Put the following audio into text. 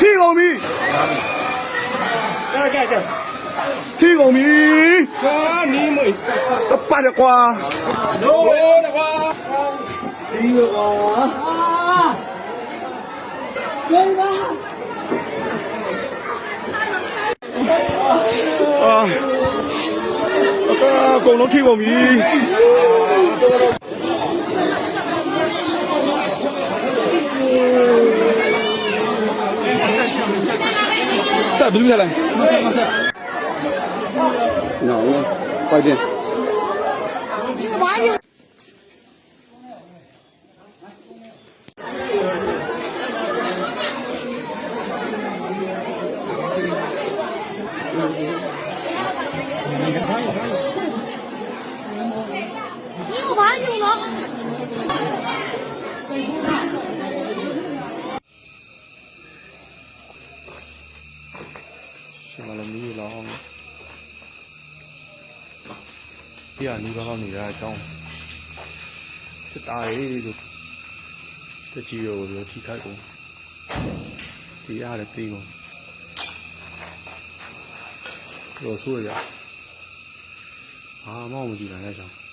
ထိကုန်ပြီကြကြကြထိကုန်ပြီကာနီးမွေးစပတ်ရကွာလို့တကွာဒီကွာအာအကုန်လုံးထိကုန်ပြီ ဆက်ဘယ်သူဆက်လိုက်နော်ပိုက်တယ် ရှင်မလည်းမီးလောင်းပြနီးပါးနေရအကြောင်းစစ်သားရေးလို့တကြီးရောလို့ထိခိုက်ကုန်ဒီရတယ်ပြီးကုန်တော့ဆိုရအာမောင်မကြည့်နိုင်တဲ့အကြောင်း